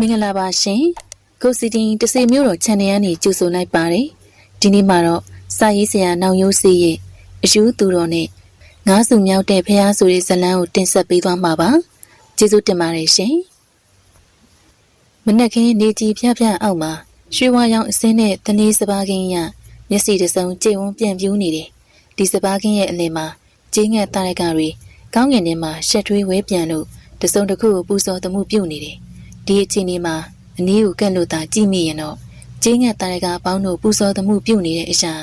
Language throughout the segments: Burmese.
မင်္ဂလာပါရှင်ကိုစီတင်တစီမျိုးတော် channel ကနေကြိုဆိုလိုက်ပါတယ်ဒီနေ့မှာတော့စာရေးဆရာနောင်ရိုးစေးရဲ့အယူသူတော်နဲ့ငါးစုမြောက်တဲ့ဖះဆိုတဲ့ဇတ်လန်းကိုတင်ဆက်ပေးသွားမှာပါကျေးဇူးတင်ပါတယ်ရှင်မနက်ခင်းနေကြီးဖြတ်ဖြတ်အောက်မှာရွှေဝါရောင်အစင်းနဲ့တနေစပါးကင်းရမျက်စိတစ်စုံကြိတ်ဝန်းပြန်ပြူးနေတယ်ဒီစပါးကင်းရဲ့အလယ်မှာကျင်းငတ်တာရကတွေကောင်းငင်ထဲမှာရှက်ထွေးဝဲပြန်လို့တစုံတစ်ခုကိုပူစော်သမှုပြုတ်နေတယ် ဒီအချိန်ဒီမှာအနည်းကိုကန့်လို့သာကြည့်မိရင်တော့ကျင်းငတ်တာရကပေါင်းတို့ပူစော်သမှုပြုတ်နေတဲ့အရာ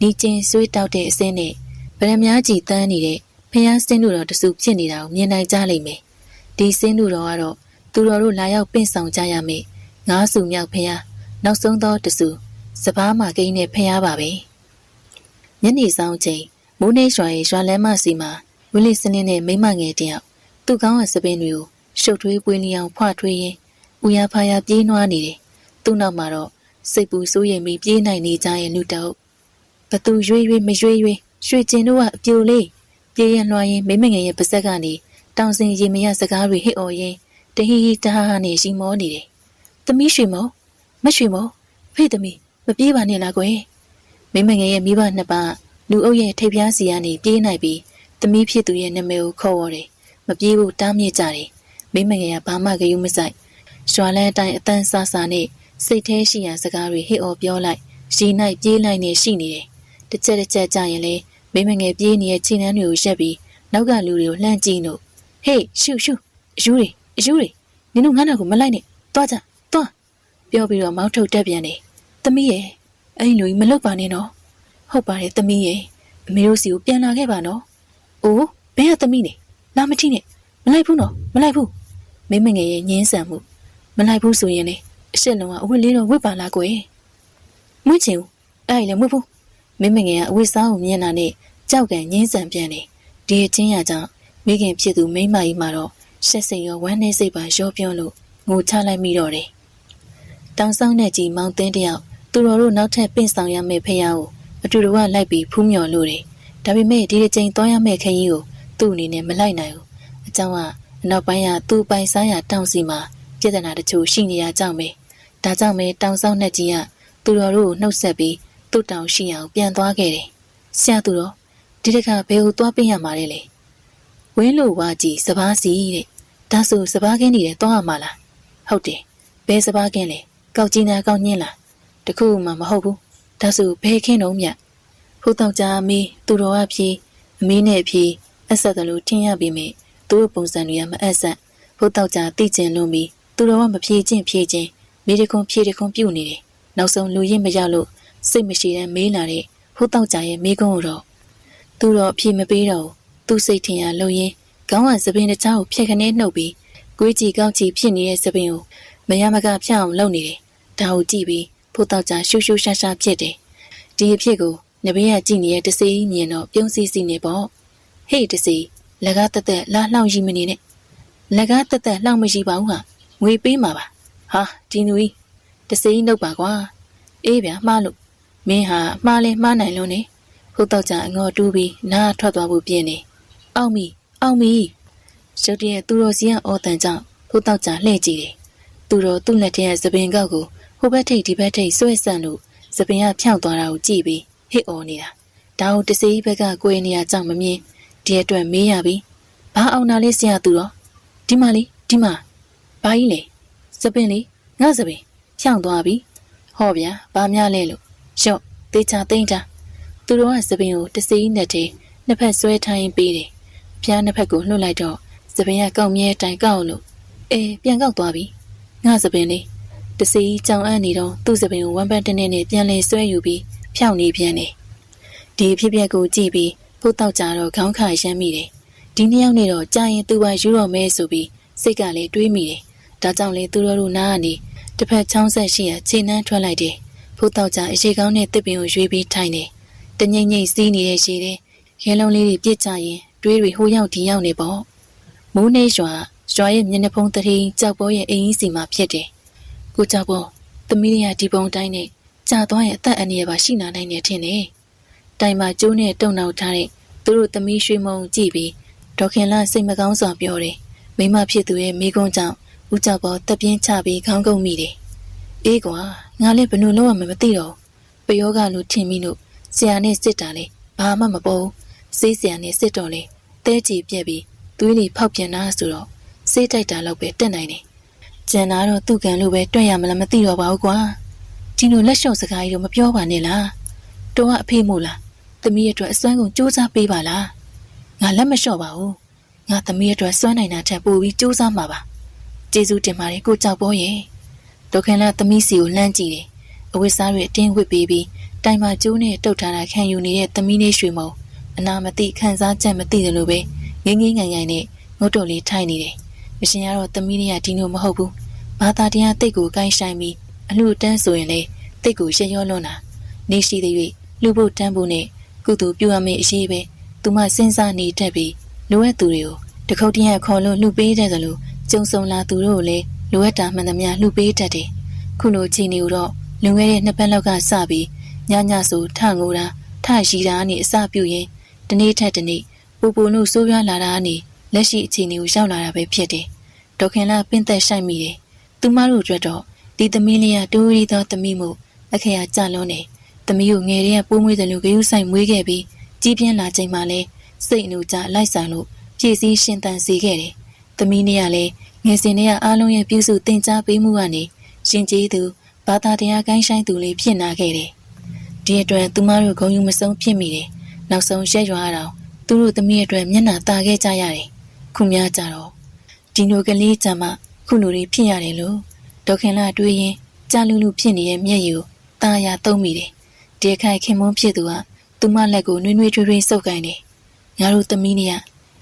ဒီကျင်းဆွေးတောက်တဲ့အစင်းနဲ့ဗရမ ्या ကြီးတန်းနေတဲ့ဖျားစင်းတို့တော်တစုဖြစ်နေတာကိုမြင်နိုင်ကြလိမ့်မယ်ဒီစင်းတို့တော်ကတော့သူတော်တို့လာရောက်ပင့်ဆောင်ကြရမယ်ငါးစုမြောက်ဖျားနောက်ဆုံးသောတစုစပားမာကိန်းနဲ့ဖျားပါပဲညနေဆောင်ချိန်မိုးနေရွာရဲ့ရွာလမ်းမစီမှာဝီလီစနင်းနဲ့မိမငယ်တယောက်သူ့ကောင်းကစပင်းတွေကိုရှုပ်ထွေးပွေးနေအောင်ဖွထွေးရင်း ဦးရဖာရပြေးနွားနေတယ်သူ့နောက်မှာတော့စိတ်ပူစိုးရိမ်ပြီးပြေးနိုင်နေကြရဲ့လူတောက်ဘသူရွေးရွေးမရွေးရွေးရွှေကျင်တို့ကအပြိုလေးပြေးရလွှားရင်မိမငယ်ရဲ့ပါဇက်ကနေတောင်စင်ရေမရစကားတွေဟစ်အော်ရင်းတဟီဟီတဟာဟာနဲ့ရှိမောနေတယ်။သမီးရွှေမောမရွှေမောဖေးသမီးမပြေးပါနဲ့လားကွယ်။မိမငယ်ရဲ့မိဘနှစ်ပါးလူအုပ်ရဲ့ထိပ်ပြားစီကနေပြေးနိုင်ပြီးသမီးဖြစ်သူရဲ့နာမည်ကိုခေါ်ဝေါ်တယ်။မပြေးဘူးတားမြစ်ကြတယ်။မိမငယ်ကဘာမှဂယုမဆိုင် ရွာလန်းအတိုင်းအတန်းဆာဆာနဲ့စိတ်แท้ရှိရာစကားတွေဟစ်အော်ပြောလိုက်ရီနိုင်ပြေးလိုက်နေရှိနေတယ်။တစ်ချက်တစ်ချက်ကြာရင်လေမိမငယ်ပြေးနေတဲ့ခြေနှမ်းတွေကိုရက်ပြီးနောက်ကလူတွေကိုလှမ်းကြည့်လို့ဟေးရှူရှူအယူတွေအယူတွေနင်တို့ငါ့နောက်ကိုမလိုက်နဲ့သွားကြသွားပြောပြီးတော့မောင်းထုတ်တက်ပြန်တယ်သမီးရဲ့အဲ့ဒီလူကြီးမလုပ်ပါနဲ့နော်ဟုတ်ပါတယ်သမီးရဲ့အမေတို့စီကိုပြန်လာခဲ့ပါနော်အိုးဘယ်ကသမီးနေလာမထီးနဲ့မလိုက်ဘူးနော်မလိုက်ဘူးမိမငယ်ရဲ့ညင်းဆန်မှု မလိုက်ဘူးဆိုရင်လေအရှက်လုံးကအဝတ်လေးတော့ဝတ်ပါလားကွယ်မွေးချင်ဦးအဲ့လေမွေးဘူးမင်းမငယ်ကအဝိစားကိုမြင်လာနဲ့ကြောက်ကန်ငင်းဆန်ပြန်နေဒီအချင်းရကြောင့်မိခင်ဖြစ်သူမိမကြီးမှာတော့ရှက်စိတ်ရောဝမ်းနည်းစိတ်ပါရောပြောလို့ငိုချလိုက်မိတော့တယ်။တောင်ဆောင်တဲ့ကြီးမောင်တင်းတယောက်သူတော်တို့နောက်ထပ်ပင့်ဆောင်ရမယ့်ဖះကိုအတူတူကလိုက်ပြီးဖူးမြော်လို့တယ်။ဒါပေမဲ့ဒီတစ်ချိန်သွားရမယ့်ခရီးကိုသူ့အနေနဲ့မလိုက်နိုင်ဘူး။အကြောင်းကအနောက်ပိုင်းကသူ့ပိုင်ဆိုင်ရာတောင်စီမှာ ပြည်ထနာတချို့ရှိနေရကြောင်းပဲ။ဒါကြောင့်ပဲတောင်ဆောင်တဲ့ကြီးကသူတော်တို့ကိုနှုတ်ဆက်ပြီးသူ့တောင်ရှိအောင်ပြန်သွားခဲ့တယ်။ဆရာသူတော်ဒီတခါဘယ်ကိုသွားပြင်ရမှာလဲလေ။ဝင်းလိုဝါကြီးစပားစီတဲ့။ဒါဆိုစပားကင်းနေတယ်သွားရမှာလား။ဟုတ်တယ်။ဘယ်စပားကင်းလဲ။ကောက်ကြီးနာကောက်ညင်းလား။တခုမှမဟုတ်ဘူး။ဒါဆိုဘယ်ခင်းတော့မြတ်။ဖိုးတောက်ကြအမေသူတော်အဖြစ်အမေနဲ့အဖြစ်အဆက်တယ်လို့ထင်ရပေမဲ့သူ့ပုံစံတွေကမအပ်ဆက်ဖိုးတောက်ကြတိကျင်လုံးပြီး သူတော်ကမဖြေချင်းဖြေချင်းမိတခွန်ဖြေတခွန်ပြုတ်နေတယ်။နောက်ဆုံးလူရင်းမရလို့စိတ်မရှိတဲ့မေးလာတဲ့ဖိုးတောက်ကြရဲ့မိကုန်းကိုတော့သူတော့အဖြေမပေးတော့သူစိတ်ထင်ရလုံရင်းခေါင်းကသပင်တစ်ချောင်းကိုဖြက်ခနဲနှုတ်ပြီးကိုကြီးကြီးကောက်ကြီးဖြစ်နေတဲ့သပင်ကိုမရမကဖြတ်အောင်လုပ်နေတယ်။ဒါကိုကြည့်ပြီးဖိုးတောက်ကြရှူးရှူးရှာရှာဖြစ်တယ်။ဒီအဖြစ်ကိုနဘေးကကြည့်နေတဲ့တစေးမြင်တော့ပြုံးစီစီနေပေါ့။ဟေ့တစေးလက်ကားတက်တက်လာလှောင်ရီမနေနဲ့။လက်ကားတက်တက်လှောင်မရှိပါဘူးဟာ ငွေပေးမှာပါ။ဟာဒီနူကြီးတစေးနှုတ်ပါကွာ။အေးဗျာမှားလို့မင်းဟာမှားလဲမှားနိုင်လို့နေဟုတ်တော့ကြအငေါ်တူးပြီးနားထွက်သွားဖို့ပြင်းနေအောက်မီအောက်မီရုတ်တရက်သူတော်စီကအော်တန်ကြောင့်ဟုတ်တော့ကြလှည့်ကြည့်တယ်သူတော်သူ့လက်ထဲကသပင်ကောက်ကိုဟိုဘက်ထိပ်ဒီဘက်ထိပ်ဆွဲဆန့်လို့သပင်ကဖြောင်းသွားတာကိုကြည့်ပြီးဟစ်အော်နေတာဒါကိုတစေးဘက်ကကိုယ်နေရကြောင့်မမြင်ဒီအတွက်မေးရပြီဘာအောင်နာလေးဆရာသူတော်ဒီမလေးဒီမ ဘာကြီးလဲသပင်လေးငါသပင်ဖြောင်းသွားပြီဟောဗျာဘာများလဲလို့ရှော့တေချာသိမ့်တာသူတို့ကသပင်ကိုတစီးနဲ့တည်းနှစ်ဖက်ဆွဲထိုင်းပေးတယ်။ဖျားနှစ်ဖက်ကိုလှုပ်လိုက်တော့သပင်ကကောက်မြဲတိုင်ကောက်လို့အေးပြန်ကောက်သွားပြီ။ငါသပင်လေးတစီးကြောင်အံ့နေတော့သူ့သပင်ကိုဝမ်းပန်းတင်းတင်းနဲ့ပြန်လဲဆွဲယူပြီးဖြောင်းနေပြန်တယ်။ဒီဖြစ်ပျက်ကိုကြည့်ပြီးဖုတ်တော့ကြတော့ခေါင်းခါရမ်းမိတယ်။ဒီနှစ်ယောက်နေတော့ကြာရင်သူ့ဘာယူတော့မဲဆိုပြီးစိတ်ကလည်းတွေးမိတယ်။ ဒါကြောင့်လေသူတို့တို့နားကနေတစ်ဖက်ချောင်းဆက်ရှိရာခြေနှမ်းထွက်လိုက်တယ်။ဖုတ်တော့ကြအရှိကောင်းနဲ့တစ်ပင်ကိုရွေးပြီးထိုင်တယ်။တငိမ့်ငိမ့်စီးနေတဲ့ရေထဲရဲလုံးလေးတွေပြစ်ကြရင်တွေးတွေဟိုရောက်ဒီရောက်နေပေါ့မိုးနေရွာရွာရဲ့မျက်နှာဖုံးတရင်ကြောက်ပေါ်ရဲ့အိမ်ကြီးစီမှာဖြစ်တယ်ကိုကြောက်ပေါ်သမီးတွေကဒီပုံတိုင်းနဲ့ကြာသွားရင်အသက်အန္တရာယ်ပါရှိနာနိုင်နေထင်တယ်တိုင်မှာကျိုးနဲ့တုံနောက်ထားတဲ့သူတို့သမီးရွှေမုံကြည့်ပြီးဒေါခင်လာစိတ်မကောင်းစွာပြောတယ်မိမဖြစ်သူရဲ့မိကုန်းကြောင့် ဦးကြောက်ပေါ်တက်ပြင်းချပြီးခေါင်းကုပ်မိတယ်အေးကွာငါလည်းဘယ်လိုလုပ်ရမှမသိတော့ဘူးပယောကလို့ထင်မိလို့ဆရာနဲ့စစ်တာလေဘာမှမပေါ်ဘူးစေးဆရာနဲ့စစ်တော့လေတဲကြည်ပြက်ပြီးသွေးတွေဖောက်ပြန်တာဆိုတော့စေးတိုက်တာတော့ပဲတက်နိုင်တယ်ကျန်တာတော့သူ့ကံလို့ပဲတွေ့ရမလားမသိတော့ပါဘူးကွာဒီလိုလက်လျှော့စကားကြီးတော့မပြောပါနဲ့လားတော်ကအဖေမို့လားသမီးအတွက်အစွမ်းကုန်စူးစမ်းပေးပါလားငါလက်မလျှော့ပါဘူးငါသမီးအတွက်စွမ်းနိုင်တာထက်ပိုပြီးစူးစမ်းမှာပါ ကျေးဇူးတင်ပါတယ်ကိုကြောက်ပေါ်ရဲ့ဒေါခင်လာသမီးစီကိုလှမ်းကြည့်တယ်အဝတ်စားတွေအတင်းဝစ်ပေးပြီးတိုင်မှာကျိုးနဲ့တုတ်ထားတာခံယူနေတဲ့သမီးလေးရွှေမုံအနာမတိခံစားချက်မသိတယ်လို့ပဲငင်းငင်းငိုင်ငိုင်နဲ့ငုတ်တော်လေးထိုင်နေတယ်မရှင်ကတော့သမီးလေးကဒီလိုမဟုတ်ဘူးဘာသာတရားတိတ်ကိုကိုင်းဆိုင်ပြီးအလှတန်းဆိုရင်လေတိတ်ကိုရှက်ရောလွန်းတာနေရှိတဲ့၍လူဖို့တန်းဖို့နဲ့ကုသိုလ်ပြုရမယ့်အရေးပဲသူမစဉ်းစားနေတတ်ပြီးလိုအပ်သူတွေကိုတခုတ်တည်းခေါ်လို့လှူပေးတယ်ဆိုလို့ ကြုံဆုံလာသူတို့ကိုလည်းလိုအပ်တာမှန်သမျှလှူပေးတတ်တယ်ခုလိုချိန်နေတော့လွန်ခဲ့တဲ့နှစ်ပတ်လောက်ကစပြီးညညဆိုထငိုတာထရှိတာနဲ့အစပြုရင်တနေ့ထက်တနေ့ပူပူလို့ဆိုးရွားလာတာနဲ့လက်ရှိအခြေအနေကိုရောက်လာတာပဲဖြစ်တယ်ဒေါခင်လာပင့်သက်ဆိုင်မိတယ်သူမတို့အတွက်တော့ဒီသမီးလေးကတိုးရီသောသမီးမို့အခရာကြလွန်းတယ်သမီးကိုငယ်တဲ့ပိုးမွေးတယ်လို့ဂယုဆိုင်မွေးခဲ့ပြီးကြီးပြင်းလာချိန်မှလည်းစိတ်အနှူကြလိုက်ဆောင်လို့ဖြည့်စည်းရှင်သန်စေခဲ့တယ် သမီးနဲ့ကလည်းငယ်စဉ်တည်းကအားလုံးရဲ့ပြုစုတင် जा ပေးမှုကနေရှင်ကျေးသူဘာသာတရားကိုင်းဆိုင်သူလေးဖြစ်နာခဲ့တယ်။ဒီအတွက်သူမတို့ဂုံယူမဆုံးဖြစ်မိတယ်။နောက်ဆုံးရက်ရွာအောင်သူတို့သမီးအတွက်မျက်နှာတာခဲ့ကြရတယ်။ခုများကြတော့ဒီလိုကလေးကြမ်းမှခုလိုတွေဖြစ်ရတယ်လို့ဒေါခင်လာတွေးရင်ကြာလူလူဖြစ်နေတဲ့မျက်ရည်ကိုตาရတုံးမိတယ်။တေခိုင်ခင်မွန်းဖြစ်သူကသူမလက်ကိုနှွေးနှွေးထွေးထွေးဆုပ်ကိုင်းတယ်။ငါတို့သမီးနေရ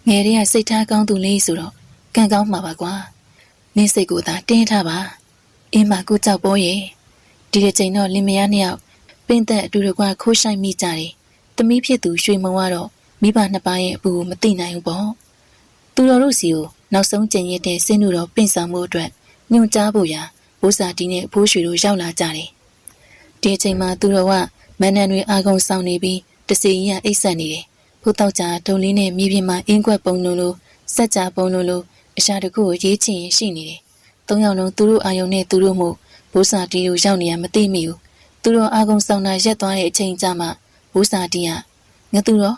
ငယ်တည်းကစိတ်ထားကောင်းသူလေးဆိုတော့ ကံကောင်းမှာပါကွာနင်းစိတ်ကိုသာတင်းထားပါအင်းမကိုကြောက်ပေါ်ရဲ့ဒီတစ်ချိန်တော့လင်မယားနှစ်ယောက်ပင့်သက်အတူတကွခိုးဆိုင်မိကြတယ်သမီးဖြစ်သူရွှေမုံကတော့မိဘနှစ်ပါးရဲ့အပူကိုမသိနိုင်ဘူးပေါ့သူတော်တို့စီကိုနောက်ဆုံးကျင်ရတဲ့စင်းတို့တော်ပင့်ဆောင်မှုအတွက်ညွှန်ကြားဖို့ရာဘိုးစာတီနဲ့ဘိုးရွှေတို့ရောက်လာကြတယ်ဒီအချိန်မှာသူတော်ကမန်နန်တွေအာကုံဆောင်နေပြီးတစီရင်ကအိတ်ဆက်နေတယ်။ဖိုးတောက်ကြဒုံလေးနဲ့မြေပြင်မှာအင်းကွက်ပုံလုံးလိုစက်ကြပုံလုံးလို အရှာတခုကိုရေးချင်ရင်ရှိနေတယ်။သုံးယောက်လုံးသူတို့အာယုံနဲ့သူတို့မို့ဘိုးစာတီတို့ရောက်နေရမသိမိဘူး။သူတို့အာကုံဆောင်တာရက်သွားတဲ့အချိန်ကြမှာဘိုးစာတီကငါသူတော့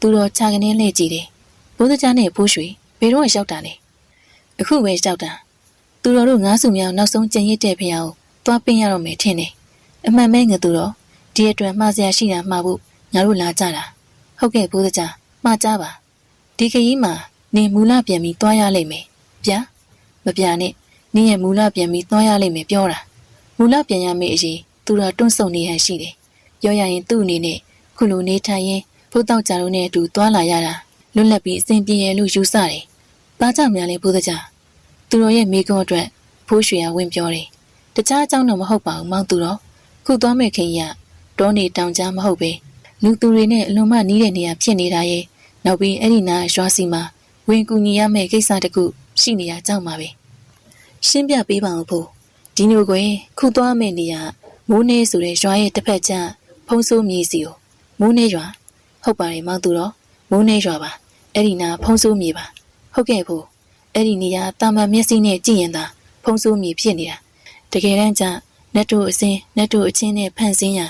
သူတော့ခြာကနေလှည့်ကြည့်တယ်။ဘိုးစကြားနဲ့ဘိုးရွှေဘယ်တော့ရောက်တာလဲ။အခုပဲရောက်တာ။သူတော်တို့ငါးစုမြောင်နောက်ဆုံးကျင်ရစ်တဲ့ဖះကိုသွားပင်းရတော့မယ်ထင်တယ်။အမှန်ပဲငါသူတော့ဒီအတွက်မှားစရာရှိတာမှားဖို့ငါတို့လာကြတာဟုတ်ကဲ့ဘိုးစကြာမှားကြပါဒီခရီးမှာ နေမူလပြန်ပြီးသွားရလိမ့်မယ်ဗျာမပြနဲ့နင်းရဲ့မူလပြန်ပြီးသွားရလိမ့်မယ်ပြောတာမူလပြန်ရမယ့်အရေးသူတော်တွန့်ဆုံနေရရှိတယ်ပြောရရင်သူ့အနေနဲ့ခုလိုနေထိုင်ရင်ဘုတောက်ကြတို့နဲ့အတူသွားလာရတာလွတ်လပ်ပြီးအဆင်ပြေရလို့ယူဆတယ်ဘာကြောင့်များလဲဘုဒ္ဓကြာသူတော်ရဲ့မိကွန်းအတွက်ဖိုးရွှေရဝင်ပြောတယ်တခြားအကြောင်းတော့မဟုတ်ပါဘူးမောင်သူတော်ခုသွားမဲ့ခင်ကြီးကတောနေတောင်ကြားမဟုတ်ပဲလူသူတွေနဲ့အလွန်မှနီးတဲ့နေရာဖြစ်နေတာရဲ့နောက်ပြီးအဲ့ဒီနာရွာစီမှာ ဝင်ကူညီရမယ့်ကိစ္စတခုရှိနေရကြောက်ပါပဲရှင်းပြပေးပါဦးဖို့ဒီမျိုးကွယ်ခုသွားမယ့်နေရာမိုးနေဆိုတဲ့ရွာရဲ့တစ်ဖက်ကျဖုံးဆိုးမြေစီကိုမိုးနေရွာဟုတ်ပါတယ်မောင်သူတော်မိုးနေရွာပါအဲ့ဒီနာဖုံးဆိုးမြေပါဟုတ်ကဲ့ဖို့အဲ့ဒီနေရာတာမန်မျက်စိနဲ့ကြည့်ရင်သာဖုံးဆိုးမြေဖြစ်နေတာတကယ်တမ်းကျနတ်တို့အစင်းနတ်တို့အချင်းနဲ့ဖန်ဆင်းရ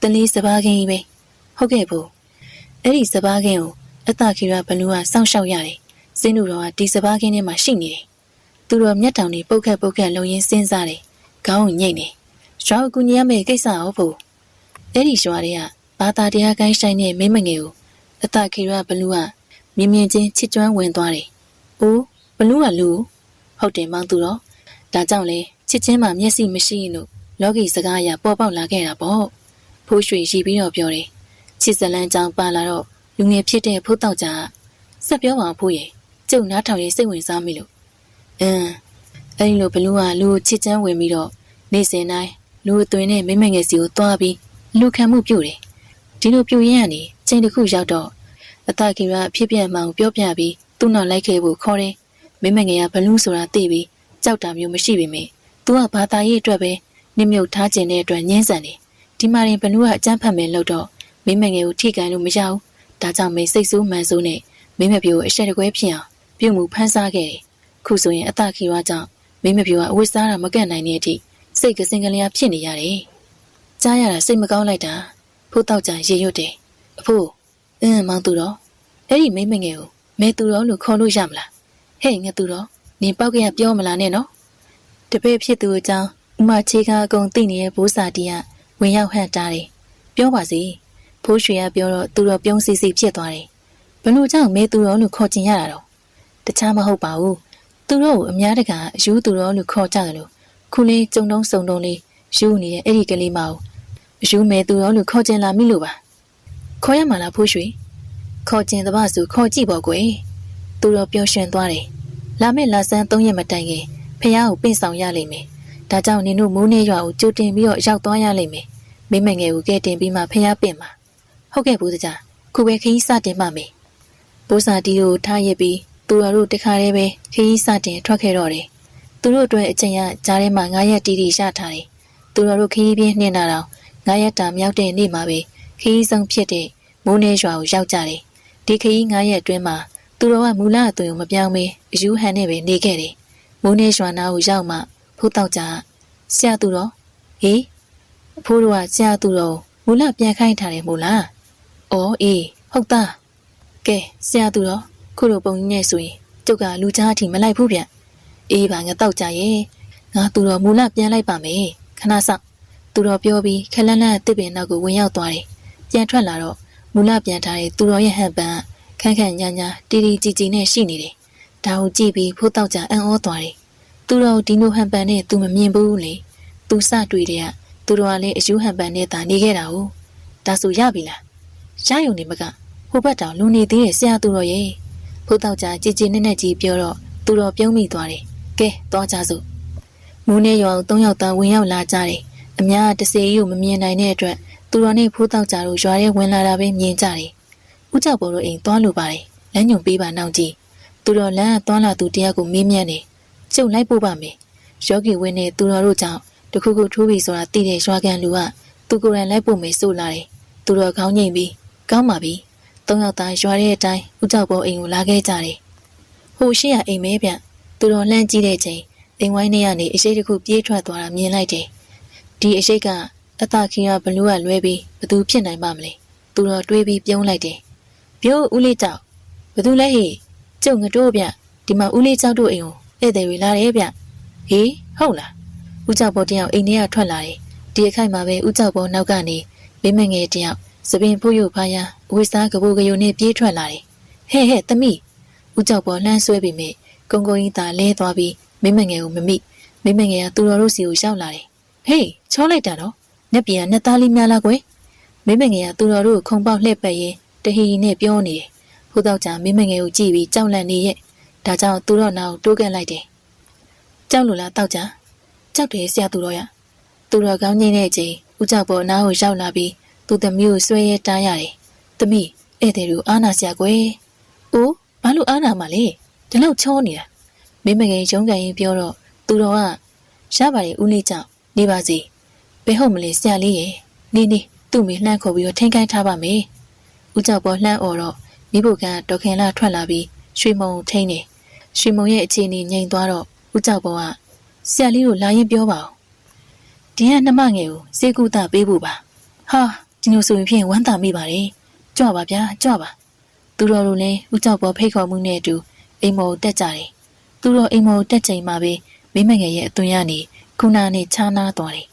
တလေးစပားခင်းကြီးပဲဟုတ်ကဲ့ဘူးအဲ့ဒီစပားခင်းကိုအတခိရဘလူးကစောင့်ရှောက်ရတယ် စင်းတို့တော်ကဒီစပားခင်းထဲမှာရှိနေတယ်သူတော်မျက်တောင်တွေပုတ်ခတ်ပုတ်ခတ်လုံရင်းစဉ်းစားတယ်ခေါင်းကိုညိတ်နေရွာကူညီရမယ့်ကိစ္စဟုတ်ဘူးအဲ့ဒီရွာတွေကဘာသာတရားကိုင်းဆိုင်တဲ့မိမငယ်ကိုအတခိရဘလူးကမြင်မြင်ချင်းချစ်ကျွမ်းဝင်သွားတယ်အိုးဘလူးကလူဟုတ်တယ်မောင်သူတော်ဒါကြောင့်လေချစ်ချင်းမှမျက်စိမရှိရင်လို့လောကီစကားအရပေါ်ပေါက်လာခဲ့တာပေါ့ဖိုးရွှေရီပြီးတော့ပြောတယ်ချစ်စလန်းကြောင်ပါလာတော့လူငယ်ဖြစ်တဲ့ဖိုးတောက်ကြဆက်ပြောပါဖိုးရဲ့ ကျုပ်နားထောင်ရေးစိတ်ဝင်စားမိလို့အင်းအဲ့ဒီလိုဘလူးကလူကိုချစ်ချမ်းဝင်ပြီးတော့နေစဉ်တိုင်းလူအသွင်နဲ့မိမငယ်စီကိုသွားပြီးလူခံမှုပြုတယ်ဒီလိုပြုရင်းကနေချိန်တစ်ခုရောက်တော့အတကီရအဖြစ်ပြက်မှန်ကိုပြောပြပြီးသူ့နောက်လိုက်ခဲ့ဖို့ခေါ်တယ်မိမငယ်ကဘလူးဆိုတာသိပြီးကြောက်တာမျိုးမရှိပေမဲ့သူကဘာသာရေးအတွက်ပဲနစ်မြုပ်ထားခြင်းတဲ့အတွက်ညှင်းဆန်တယ်ဒီမှာရင်ဘလူးကအကြမ်းဖက်မယ်လို့တော့မင်းမငယ်ကိုထိကန်လို့မရဘူးဒါကြောင့်မင်းစိတ်ဆိုးမှန်ဆိုးနဲ့မင်းမပြေကိုအဆက်တကွဲဖြစ်အောင် ပြုတ်မှုဖန်ဆားခဲ့တယ်ခုဆိုရင်အတခီဝါကြောင့်မမိမဖြူကအဝတ်စားတာမကန့်နိုင်တဲ့အထိစိတ်ကစင်ကလေးဖြစ်နေရတယ်ကြားရတာစိတ်မကောင်းလိုက်တာဖိုးတောက်ကြရေရွတ်တယ်အဖိုးအင်းမောင်သူတော်အဲ့ဒီမိမငယ်ကိုမဲသူတော်လို့ခေါ်လို့ရမလားဟဲ့ငါသူတော်နင်ပောက်ကရပြောမလားနဲ့နော်တပည့်ဖြစ်သူအကြောင်းဥမချေကအကုန်သိနေတဲ့ဘိုးစာတီကဝင်ရောက်ဟန့်တားတယ်ပြောပါစီဖိုးရွှေကပြောတော့သူတော်ပြုံးစီစီဖြစ်သွားတယ်ဘလို့ကြောင့်မဲသူတော်လို့ခေါ်ကျင်ရတာတော့ တခြားမဟုတ်ပါဘူးသူတို့ကိုအများတကာအယူသူတော်လို့ခေါ်ကြတယ်လို့ခုလေးကြုံတုံးစုံတုံးလေးယူနေတဲ့အဲ့ဒီကလေးမအောင်အယူမဲသူတော်လို့ခေါ်ကျင်လာမိလို့ပါခေါ်ရမှာလားဖိုးရွှေခေါ်ကျင်တပဆိုခေါ်ကြည့်ပေါ့ကွယ်သူတော်ပျော်ရွှင်သွားတယ်လာမယ့်လာဆန်း၃ရက်မတိုင်ခင်ဖះကိုပင့်ဆောင်ရလိမ့်မယ်ဒါကြောင့်နင်တို့မိုးနေရွာကိုကြိုတင်ပြီးတော့ရောက်သွားရလိမ့်မယ်မိမငယ်ကိုကဲတင်ပြီးမှဖះပင့်မှာဟုတ်ကဲ့ဘူးတကြားခုပဲခရီးစတင်မှမယ်ဘိုးစာတီကိုထားရစ်ပြီး သူတော်တို့တခါတည်းပဲခရီးစတင်ထွက်ခဲ့တော့တယ်သူတို့အတွက်အချိန်ရကြားထဲမှာ9ရက်တီတီရထားတယ်သူတော်တို့ခရီးပြင်းနှင်းတာတော့9ရက်တာမြောက်တဲ့နေ့မှာပဲခရီးဆုံးဖြစ်တဲ့မိုးနေရွာကိုရောက်ကြတယ်ဒီခရီး9ရက်အတွင်းမှာသူတော်ကမူလအသွင်ကိုမပြောင်းဘဲအယူဟန်နဲ့ပဲနေခဲ့တယ်မိုးနေရွာနာကိုရောက်မှဖိုးတောက်ကြဆရာသူတော်ဟေးအဖိုးတို့ကဆရာသူတော်မူလပြန်ခိုင်းထားတယ်မို့လားအော်အေးဟုတ်သားကဲဆရာသူတော် ခုလိုပုံကြီးနဲ့ဆိုရင်ကျုပ်ကလူကြားအထိမလိုက်ဘူးဗျအေးပါငါတောက်ကြရဲ့ငါသူတော်မူလပြန်လိုက်ပါမယ်ခဏစောင့်သူတော်ပြောပြီးခလန်းလန်းတစ်ပင်နောက်ကိုဝင်ရောက်သွားတယ်ပြန်ထွက်လာတော့မူလပြန်ထားတဲ့သူတော်ရဲ့ဟန်ပန်ခန်းခန်းညာညာတီတီကြည်ကြည်နဲ့ရှိနေတယ်ဒါကိုကြည့်ပြီးဖိုးတောက်ကြအံ့ဩသွားတယ်သူတော်ဒီလိုဟန်ပန်နဲ့သူမမြင်ဘူးလေသူစတွေ့တဲ့ကသူတော်ကလည်းအယူဟန်ပန်နဲ့သာနေခဲ့တာ哦ဒါဆိုရပြီလားရယုံနေမကဟိုဘက်တောင်လူနေသေးတယ်ဆရာသူတော်ရဲ့ ဖိုးတောက်ကြကြည်ကြည်နဲ့နဲ့ကြီးပြောတော့သူတော်ပြုံးမိသွားတယ်ကဲသွားကြစို့မူးနေရောင်၃ယောက်သားဝင်ရောက်လာကြတယ်အများတစေကြီးကိုမမြင်နိုင်တဲ့အတွက်သူတော်နဲ့ဖိုးတောက်ကြတို့ရွာထဲဝင်လာတာပဲမြင်ကြတယ်ဦးကြောက်ဘော်တို့အိမ်သွားလို့ပါတယ်လမ်းညွန်ပေးပါနောက်ကြီးသူတော်လမ်းကသွားလာသူတယောက်ကိုမေးမြန်းတယ်ကျုပ်လိုက်ပို့ပါမယ်ယောဂီဝင်းနဲ့သူတော်တို့ကြောင့်တခုခုထိုးပြီဆိုတာသိတဲ့ရွာကန်လူကသူကိုယ်တိုင်လိုက်ပို့မယ်ဆိုလာတယ်သူတော်ခေါင်းငိမ့်ပြီးကောင်းပါပြီ သုံးယောက်သားရွာတဲ့အတိုင်းဦးကြောက်ဘော်အိမ်ကိုလာခဲ့ကြတယ်ဟိုရှိရအိမ်မဲဗျသူတော်လှမ်းကြည့်တဲ့ချိန်အိမ်ဝိုင်းထဲကနေအရှိတ်တစ်ခုပြေးထွက်သွားတာမြင်လိုက်တယ်ဒီအရှိတ်ကအသာခင်ကဘလူးကလွဲပြီးဘသူဖြစ်နိုင်ပါမလဲသူတော်တွေးပြီးပြုံးလိုက်တယ်ပြိုးဦးလေးကြောက်ဘသူလဲဟေ့ကျုပ်ငတိုးဗျဒီမှာဦးလေးကြောက်တို့အိမ်ကိုဧည့်သည်တွေလာတယ်ဗျဟေးဟုတ်လားဦးကြောက်ဘောတယောက်အိမ်ထဲကထွက်လာတယ်ဒီအခိုက်မှာပဲဦးကြောက်ဘောနောက်ကနေမိမငယ်တယောက် စပင်ဖို့ရုပ်ဖားရအဝိစားကပိုကယုံနဲ့ပြေးထွက်လာတယ်ဟဲ့ဟဲ့သမီးဦးကြောက်ဘောလှမ်းဆွဲပြီးမြကုံကုံကြီးသာလဲသွားပြီးမိမငယ်ကိုမမိမိမငယ်ကသူတော်တို့စီကိုရောက်လာတယ်ဟေးချောလိုက်တာတော့နှစ်ပြန်နှစ်သားလေးများလားကွယ်မိမငယ်ကသူတော်တို့ခုံပေါက်လှည့်ပက်ရင်တဟီနဲ့ပြောနေတယ်။ဖိုးတော့ကြာမိမငယ်ကိုကြည့်ပြီးကြောက်လန့်နေရဲ့။ဒါကြောင့်သူတော့နောက်တိုးကန်လိုက်တယ်။ကြောက်လို့လားတောက်ကြာ။ကြောက်တယ်ဆရာသူတော်ရ။သူတော်ကောင်းကြီးတဲ့အချိန်ဦးကြောက်ပေါ်နားကိုရောက်လာပြီး သူသမီးကိုဆွဲရဲတားရတယ်။သမီးဧည့်သည်တို့အာနာဆရာကွယ်။အိုးဘာလို့အာနာမှလဲ။ဒီလောက်ချောနေတာ။မိမငယ်ရုံးကန်ရင်ပြောတော့သူတော်ကရပါတယ်ဦးလေးကြောင့်နေပါစီ။ဘယ်ဟုတ်မလဲဆရာလေးရဲ့။နေနေသူ့မိလှမ်းခေါ်ပြီးတော့ထိန်ခိုင်းထားပါမယ်။ဦးကြောက်ပေါ်လှမ်းអော်တော့မိဖို့ကဒေါခင်လာထွက်လာပြီးရွှေမုံထိန်းနေရွှေမုံရဲ့အခြေအနေငြိမ်သွားတော့ဦးကြောက်ပေါ်ကဆရာလေးကိုလာရင်ပြောပါဦးဒီကနှမငယ်ကိုစေကူတာပေးဖို့ပါဟာ ဒီလိုဆိုရင်ဖြင့်ဝမ်းသာမိပါတယ်ကြွပါဗျာကြွပါသူတော်တို့လည်းဦးကြောက်ပေါ်ဖိတ်ခေါ်မှုနဲ့အတူအိမ်မော်တက်ကြတယ်သူတော်အိမ်မော်တက်ချိန်မှာပဲမိမငယ်ရဲ့အသွင်ရနေခုနာနဲ့ချားနာသွားတယ်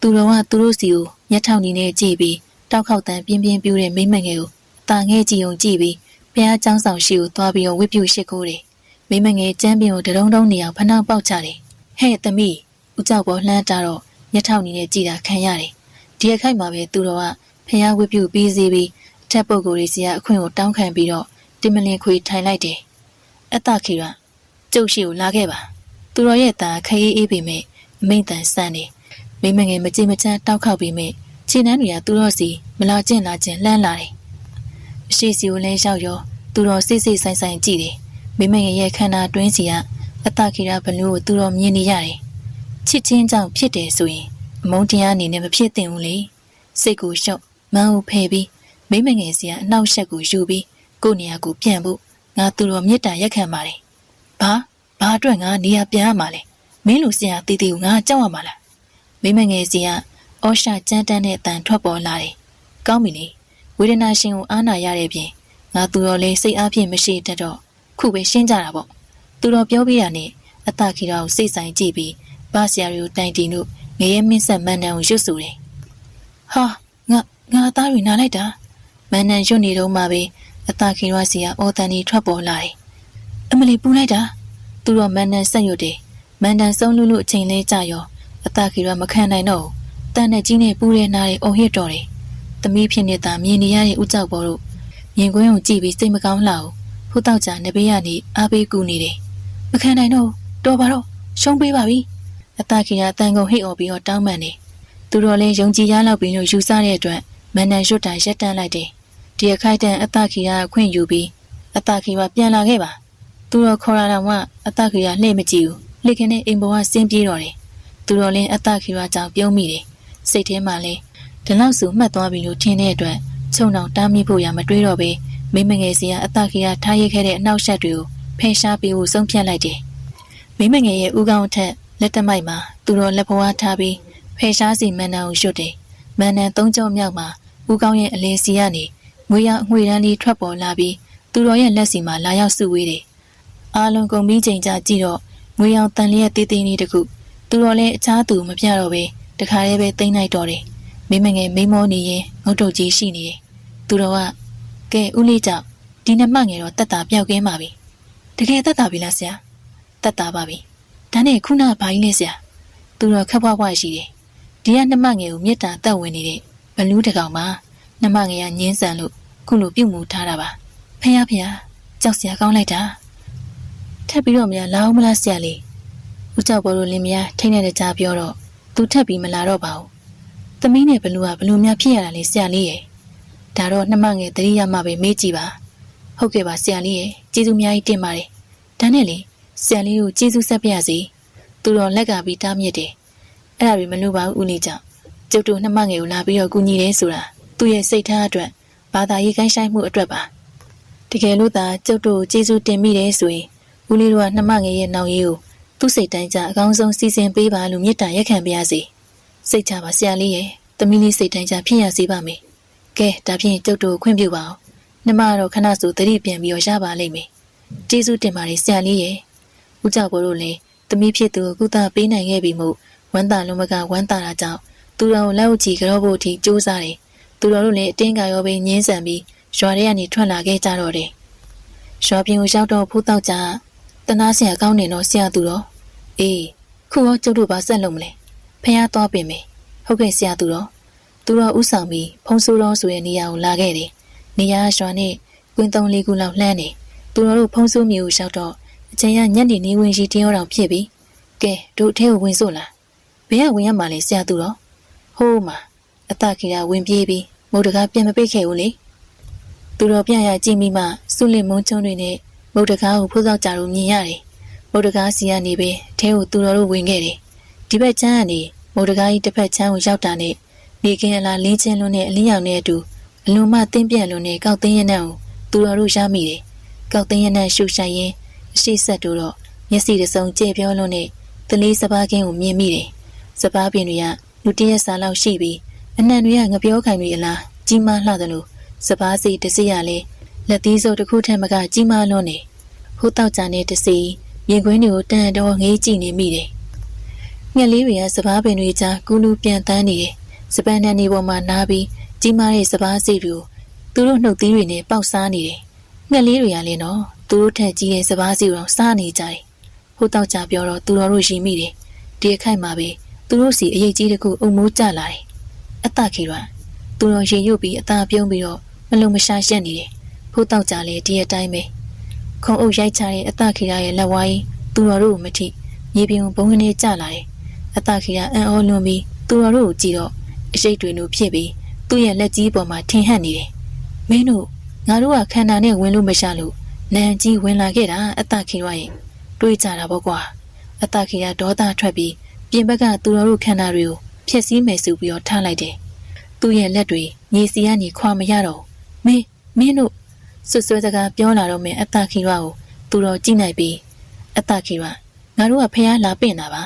သူတော်ကသူတို့စီကိုမျက်ထောင်နေနဲ့ကြည့်ပြီးတောက်ခေါက်တန်ပြင်းပြင်းပြူးတဲ့မိမငယ်ကိုတာငဲကြည့်ုံကြည့်ပြီးဘုရားကျောင်းဆောင်ရှိကိုသွားပြီးတော့ဝိပုရှိခိုးတယ်မိမငယ်ကျမ်းပင်ကိုတရုံတုံးနေအောင်ဖနှောက်ပေါက်ချတယ်ဟဲ့သမီးဦးကြောက်ပေါ်လှမ်းတာတော့မျက်ထောင်နေနဲ့ကြည်တာခံရတယ် ဒီအခိုက်မှာပဲသူတော်ကဖះဝိပုပြီးစီပြီးအထက်ပုဂ္ဂိုလ်တွေစီကအခွင့်ကိုတောင်းခံပြီးတော့တင်မလင်ခွေထိုင်လိုက်တယ်အတခိရကျုပ်ရှိကိုလာခဲ့ပါသူတော်ရဲ့တာခရီးအေးပေမဲ့အမိန့်တန်ဆန့်နေမိမငယ်မကြင်မချမ်းတောက်ခောက်ပြီးမြခြေနှမ်းတွေကသူတော်စီမလာကျင့်လာကျင့်လှမ်းလာတယ်အရှိစီကိုလည်းရောက်ရောသူတော်စိတ်စိတ်ဆိုင်ဆိုင်ကြည့်တယ်မိမငယ်ရဲ့ခန္ဓာတွင်းစီကအတခိရဘလူးကိုသူတော်မြင်နေရတယ်ချစ်ချင်းကြောင့်ဖြစ်တယ်ဆိုရင် အမုန်းတရားအနေနဲ့မဖြစ်သင့်ဘူးလေစိတ်ကိုရှုပ်မန်းကိုဖယ်ပြီးမိမငယ်စီကအနှောက်ယှက်ကိုယူပြီးကိုယ့်နေရာကိုပြန်ဖို့ငါသူတော်မေတ္တာရက်ခံပါတယ်ဘာဘာအတွက်ငါနေရာပြန်ရမှာလဲမမင်းလူဆရာတီတီကိုငါကြောက်ရမှာလားမိမငယ်စီကအော်ရှာကြမ်းတမ်းတဲ့အတန်ထွက်ပေါ်လာတယ်ကောင်းပြီလေဝေဒနာရှင်ကိုအားနာရတဲ့ပြင်ငါသူတော်လေးစိတ်အားဖြင့်မရှိတတ်တော့ခုပဲရှင်းကြတာပေါ့သူတော်ပြောပြရနဲ့အတခိရာကိုစိတ်ဆိုင်ကြည့်ပြီးဘာဆရာတွေကိုတိုင်တင်တို့ ငရဲမင်းဆက်မန်းတန်ကိုရွတ်ဆိုတယ်ဟာငါငါအသားတွေနားလိုက်တာမန်းတန်ရွတ်နေတော့မှပဲအတခိရာစီကအော်တန်ကြီးထွက်ပေါ်လာတယ်အမလီပူလိုက်တာသူတော်မန်းတန်ဆက်ရွတ်တယ်မန်းတန်ဆုံးလူလူအချိန်လေးကြာရောအတခိရာမခံနိုင်တော့တန်နဲ့ကြီးနဲ့ပူတဲ့နားတွေအော်ဟစ်တော်တယ်သမီးဖြစ်နေတာမြင်နေရတဲ့ဥကြောက်ပေါ်တို့မြင်ကွင်းကိုကြည့်ပြီးစိတ်မကောင်းလှဘူးဖုတ်တော့ကြနေပေးရနေအားပေးကူနေတယ်မခံနိုင်တော့တော်ပါတော့ရှုံးပေးပါပြီ အတခိရာတန်ကုန်ဟိတ်អော်ပြီးတော့တောင်းပန်နေသူတော်လည်းယုံကြည်ရလောက်ပြီးလို့ယူဆတဲ့အတွက်မန်နန်ရွတ်တိုင်ရက်တန်းလိုက်တယ်ဒီအခိုက်တန်အတခိရာအခွင့်ယူပြီးအတခိရာပြန်လာခဲ့ပါသူတော်ခေါ်ရတာကအတခိရာလှည့်မကြည့်ဘူးလှည့်ခင်းတဲ့အိမ်ပေါ်ကဆင်းပြေးတော့တယ်သူတော်လည်းအတခိရာကြောင့်ပြုံးမိတယ်စိတ်ထဲမှာလည်းဒီလောက်စုမှတ်သွားပြီလို့ထင်တဲ့အတွက်ချုံအောင်တားမိဖို့ရမတွေးတော့ပဲမိမငယ်စီကအတခိရာထားရခဲ့တဲ့အနောက်ရှက်တွေကိုဖယ်ရှားပေးဖို့ဆုံးဖြတ်လိုက်တယ်မိမငယ်ရဲ့ဥကောင်းထက် လက်တမိုက်မှာသူတော်လက်ဘဝထားပြီးဖယ်ရှားစီမန်နန်ကိုရွတ်တယ်မန်နန်သုံးကြောမြောက်မှာဥကောင်းရဲ့အလင်းစီကနေငွေရငွေရန်လေးထွက်ပေါ်လာပြီးသူတော်ရဲ့လက်စီမှာလာရောက်စုဝေးတယ်အားလုံးကုန်ပြီးချိန်ကြကြည့်တော့ငွေရောင်တန်လျက်တေးသေးလေးတခုသူတော်လည်းအခြားသူမပြတော့ပဲတခါတည်းပဲတိမ့်လိုက်တော့တယ်မိမငယ်မိမောနေရင်ငုတ်တုတ်ကြီးရှိနေတယ်သူတော်ကကဲဦးလေးကြောင့်ဒီနှစ်မှငယ်တော့တက်တာပျောက်ကင်းပါပြီတကယ်တက်တာပြီလားဆရာတက်တာပါပြီ ဒါနဲ့ခုနကဘာကြီးလဲဆရာသူတော်ခက်ဖွားဖွားရှိတယ်ဒီကနှစ်မှငယ်ကိုမြစ်တာတက်ဝင်နေတဲ့ဘလူးတကောင်မှာနှစ်မှငယ်ကညင်းဆန်လို့ခုလိုပြုတ်မှုထားတာပါဖះဖះကြောက်စရာကောင်းလိုက်တာထပ်ပြီးတော့မလားလာအောင်မလားဆရာလေးဦးကြောက်ဘော်တို့လင်းမယားထိတ်နေတဲ့ကြားပြောတော့သူထပ်ပြီးမလာတော့ပါဘူးသမီးနဲ့ဘလူးကဘလူးများဖြစ်ရတာလေဆရာလေးရဲ့ဒါတော့နှမငယ်တတိယမှပဲမေးကြည့်ပါဟုတ်ကဲ့ပါဆရာလေးရဲ့ကျေးဇူးအများကြီးတင်ပါတယ်ဒါနဲ့လေ ဆရာလေးကိုကျေးဇူးဆက်ပြရစီသူတော်လက်ကပြီးတားမြစ်တယ်အဲ့ဒါတွေမလို့ပါဘူးဦးလေးကြောင့်ကျုပ်တို့နှမငယ်ကိုလာပြီးတော့ကူညီတယ်ဆိုတာသူ့ရဲ့စိတ်ထားအတွက်ဘာသာရေးကိုင်းဆိုင်မှုအတွက်ပါတကယ်လို့သာကျုပ်တို့ကျေးဇူးတင်မိတယ်ဆိုရင်ဦးလေးတို့ကနှမငယ်ရဲ့နောက်ရေးကိုသူ့စိတ်တိုင်းကြအကောင်းဆုံးစီစဉ်ပေးပါလို့မေတ္တာရက်ခံပါရစေစိတ်ချပါဆရာလေးရဲ့သမီးလေးစိတ်တိုင်းကြဖြစ်ရစေပါမယ်ကဲဒါဖြင့်ကျုပ်တို့ခွင့်ပြုပါအောင်နှမတော့ခဏဆိုတတိပြန်ပြီးတော့ရပါလိမ့်မယ်ကျေးဇူးတင်ပါတယ်ဆရာလေးရဲ့ ဦးကြောက်ကိုတို့လည်းသမီးဖြစ်သူကိုကုသပေးနိုင်ခဲ့ပြီမို့ဝမ်းသာလုံးမကဝမ်းသာတာကြောင့်သူတော်ကိုလက်ဥကြည့်ကြောဖို့အထိကြိုးစားတယ်သူတော်တို့လည်းအတင်းကရောပဲညင်းဆန်ပြီးရွာထဲကနေထွက်လာခဲ့ကြတော့တယ်ရွာပြင်ကိုရောက်တော့ဖိုးတောက်ကြတနာဆရာကောင်းနေတော့ဆရာသူတော်အေးခုရောကျုပ်တို့ဘာဆက်လုပ်မလဲဖះသွားပြင်မယ်ဟုတ်ကဲ့ဆရာသူတော်သူတော်ဥဆောင်ပြီးဖုံးဆိုးတော်ဆိုတဲ့နေရာကိုလာခဲ့တယ်နေရာရွာနဲ့ကွင်းသုံးလေးခုလောက်လှမ်းနေသူတော်တို့ဖုံးဆိုးမျိုးကိုရောက်တော့ အချိန်ကညနေနေဝင်ရှိတင်းရောတောင်ဖြစ်ပြီကဲတို့အထဲကိုဝင်စို့လားဘယ်ကဝင်ရမှာလဲဆရာသူတော်ဟိုးမှာအတခိရာဝင်ပြေးပြီးမုတ်တကားပြန်မပိတ်ခဲ့ဘူးလေသူတော်ပြရကြည့်မိမှစုလင်မုံချုံတွေနဲ့မုတ်တကားကိုဖိုးစောက်ကြလို့မြင်ရတယ်မုတ်တကားစီကနေပဲအထဲကိုသူတော်တို့ဝင်ခဲ့တယ်ဒီဘက်ချမ်းကနေမုတ်တကားကြီးတစ်ဖက်ချမ်းကိုရောက်တာနဲ့နေကင်းအလားလင်းချင်းလွန်းနဲ့အလင်းရောင်နဲ့အတူအလွန်မှတင်းပြန့်လွန်းနဲ့ကောက်သိန်းရနံ့ကိုသူတော်တို့ရမိတယ်ကောက်သိန်းရနံ့ရှူဆိုင်ရင်အ ရှိဆက်တို့တော့မျက်စိတစ်စုံကြဲပြောလွန်းနဲ့တလေးစပားကင်းကိုမြင်မိတယ်စပားပင်တွေကလူတရက်စာလောက်ရှိပြီးအနှံတွေကငပြောခိုင်တွေအလားကြီးမားလှတယ်လို့စပားစီတစ်စီရလဲလက်သီးစုပ်တစ်ခုထဲမှာကကြီးမားလွန်းနေဟိုတောက်ကြတဲ့တစ်စီရင်ခွင်းတွေကိုတန်တော်ငေးကြည့်နေမိတယ်ငှက်လေးတွေကစပားပင်တွေကြားကူးလူပြန်တန်းနေတယ်စပန်နန်နေပေါ်မှာနားပြီးကြီးမားတဲ့စပားစီတွေကိုသူတို့နှုတ်သီးတွေနဲ့ပေါက်စားနေတယ်ငှက်လေးတွေကလည်းနော် သူတို့ထက်ကြီးတဲ့စပားစီကိုစားနေကြတယ်ဟိုတောက်ကြပြောတော့သူတော်တို့ရှိမိတယ်ဒီအခိုက်မှာပဲသူတို့စီအရေးကြီးတစ်ခုအုံမိုးကျလာတယ်အတခေရသူတော်ရင်ရုပ်ပြီးအသာပြုံးပြီးတော့မလုံမရှာရှက်နေတယ်ဖိုးတောက်ကြလေဒီအတိုင်းပဲခုံအုပ်ရိုက်ချတဲ့အတခေရရဲ့လက်ဝါးကြီးသူတော်တို့ကိုမထိမြေပြင်ဘုံကနေကျလာတယ်အတခေရအံ့ဩလွန်ပြီးသူတော်တို့ကိုကြည့်တော့အရှိတ်တွေလိုဖြစ်ပြီးသူ့ရဲ့လက်ကြီးပေါ်မှာထင်ဟပ်နေတယ်မင်းတို့ငါတို့ကခန္ဓာနဲ့ဝင်လို့မရှာလို့ နန်ကြီးဝင်လာခဲ့တာအတခေရရဲ့တွေးကြတာပေါ့ကွာအတခေရဒေါသထွက်ပြီးပြင်ဘက်ကသူတော်တို့ခန္ဓာတွေကိုဖျက်ဆီးမယ်ဆိုပြီးတော့ထားလိုက်တယ်။သူ့ရဲ့လက်တွေမြေစီကနေခွာမရတော့မင်းမင်းတို့ဆွဆွဲစကားပြောလာတော့မယ်အတခိရကိုသူတော်ကြည့်နိုင်ပြီးအတခိရငါတို့ကဖះလာပင့်တာပါ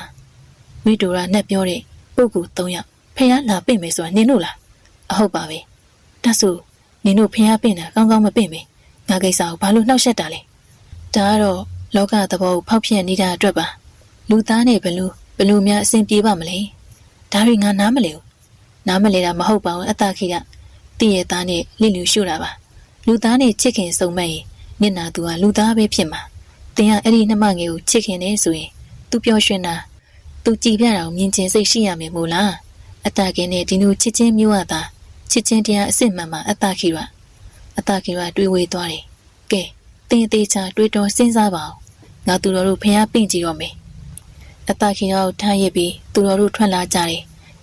ဝိတိုရာနဲ့ပြောတဲ့ပုဂ္ဂိုလ်၃ယောက်ဖះလာပင့်မယ်ဆိုတာနင်တို့လားအဟုတ်ပါပဲဒါဆိုနင်တို့ဖះပင့်တာကောင်းကောင်းမပင့်မေ ငါကိစ္စကိုဘာလို့နှောက်ယှက်တာလဲဒါကတော့လောကသဘောကိုဖောက်ဖျက်နေတာအတွက်ပါလူသားနဲ့ဘလူဘလူများအဆင်ပြေပါမလဲဒါတွေငါနားမလဲဘူးနားမလဲတာမဟုတ်ပါဘူးအတ္တခိကတည့်ရဲ့သားနဲ့လင့်လူရှုတာပါလူသားနဲ့ချစ်ခင်စုံမဲ့ရင်မျက်နာသူကလူသားပဲဖြစ်မှာတင်ကအဲ့ဒီနှမငယ်ကိုချစ်ခင်နေဆိုရင်သူပျော်ရွှင်တာသူကြည်ပြတာကိုမြင်ကျင်စိတ်ရှိရမယ်မို့လားအတ္တကင်းနဲ့ဒီလိုချစ်ချင်းမျိုးရတာချစ်ချင်းတရားအစ်စ်မှန်မှအတ္တခိရ အတ္တခိရတွေးဝေသွားတယ်ကဲတင်အသေးချာတွေးတော်စဉ်းစားပါဦးငါသူတော်တို့ဖះပင့်ကြည့်တော့မယ်အတ္တခိရကိုထားရစ်ပြီးသူတော်တို့ထွက်လာကြတယ်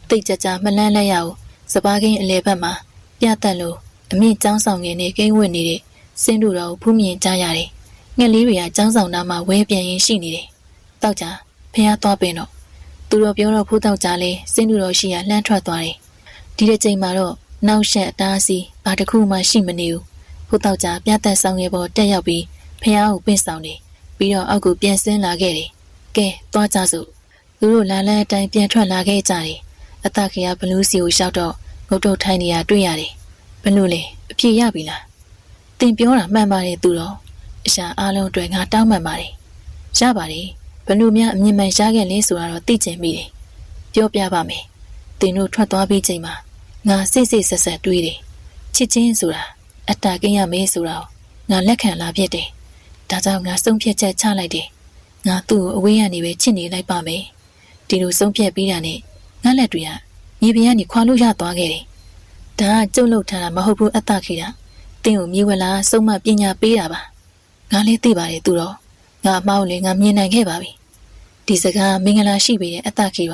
တိတ်ကြကြမလန်းလက်ရအောင်စပားကင်းအလဲဘက်မှာပြတ်တက်လို့အမြင့်ចောင်းဆောင်ငယ်နဲ့ကိန်းဝတ်နေတဲ့စင်းတို့တော်ကိုဖူးမြင်ကြရတယ်ငှက်လေးတွေကចောင်းဆောင်သားမှာဝဲပြန်ရင်ရှိနေတယ်တောက်ကြဖះသွားပင်တော့သူတော်ပြောတော့ဖိုးတောက်ကြလဲစင်းတို့တော်ရှိရလှမ်းထွက်သွားတယ်ဒီတစ်ချိန်မှာတော့နောက်ဆက်အတားစီဘာတစ်ခုမှရှိမနေဘူး ဖိုးတောက်ကြပြတ်တက်ဆောင်ငယ်ပေါ်တက်ရောက်ပြီးဖះကိုပင့်ဆောင်တယ်ပြီးတော့အောက်ကိုပြန်ဆင်းလာခဲ့တယ်ကဲသွားကြစို့သူတို့လာလန်းအတိုင်းပြန်ထွက်လာခဲ့ကြတယ်အတခေယဘလူးစီကိုရှောက်တော့ငုတ်တုတ်ထိုင်းနေရတွေ့ရတယ်ဘလို့လဲအပြေရပြီလားတင်ပြောတာမှန်ပါတယ်သူတော်အရှာအားလုံးအတွက်ငါတောင်းပန်ပါတယ်ရပါတယ်ဘလို့များအမြင်မှန်ရခဲ့လဲဆိုတာတော့သိချင်မိတယ်ပြောပြပါမယ်တင်တို့ထွက်သွားပြီးချိန်မှာငါစိတ်စိတ်ဆက်ဆက်တွေးတယ်ချစ်ချင်းဆိုတာ အတ္တကင်းရမေးဆိုတာကိုငါလက်ခံလာဖြစ်တယ်ဒါကြောင့်ငါဆုံးဖြတ်ချက်ချလိုက်တယ်ငါသူ့ကိုအဝေးကနေပဲချစ်နေလိုက်ပါမယ်ဒီလိုဆုံးဖြတ်ပြီးတာနဲ့ငါလက်တွေကမြေပြင်ကနေခွာလို့ရသွားခဲ့တယ်။ဒါကကျုပ်လုပ်ထားတာမဟုတ်ဘူးအတ္တခိတာ။တင်းကိုမြေဝလာဆုံးမပညာပေးတာပါ။ငါလည်းသိပါတယ်သူတော်။ငါအမောက်လည်းငါမြင်နိုင်ခဲ့ပါပြီ။ဒီစကားမင်္ဂလာရှိပေတဲ့အတ္တခိက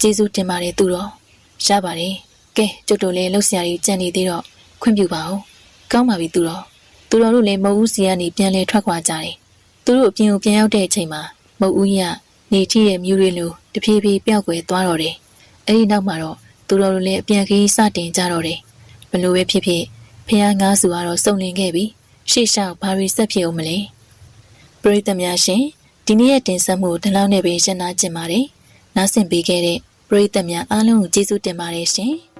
ကျေးဇူးတင်ပါတယ်သူတော်။ရပါတယ်။ကဲကျုပ်တို့လည်းလှုပ်ရှားရည်ကြံနေသေးတော့ခွင့်ပြုပါဦး။ ကောင်းပါပြီသူတော်။သူတော်တို့လည်းမဟုတ်ဦးစီကနေပြန်လဲထွက်ခွာကြတယ်။သူတို့အပြင်ကိုပြန်ရောက်တဲ့အချိန်မှာမဟုတ်ဦးကြီးကနေထီးတဲ့မြူတွေလိုတဖြည်းဖြည်းပျောက်ကွယ်သွားတော့တယ်။အဲဒီနောက်မှာတော့သူတော်တို့လည်းအပြန်ခီးစတင်ကြတော့တယ်။ဘလို့ပဲဖြစ်ဖြစ်ဖះငါးစုကတော့စုံလင်ခဲ့ပြီ။ရှေ့လျှောက်ဘာတွေဆက်ဖြစ်အောင်မလဲ။ပရိသတ်များရှင်ဒီနေ့ရဲ့တင်ဆက်မှုဒီလောက်နဲ့ပဲရှင်းနာကျင်ပါတယ်။နားဆင်ပေးခဲ့တဲ့ပရိသတ်များအားလုံးကိုကျေးဇူးတင်ပါတယ်ရှင်။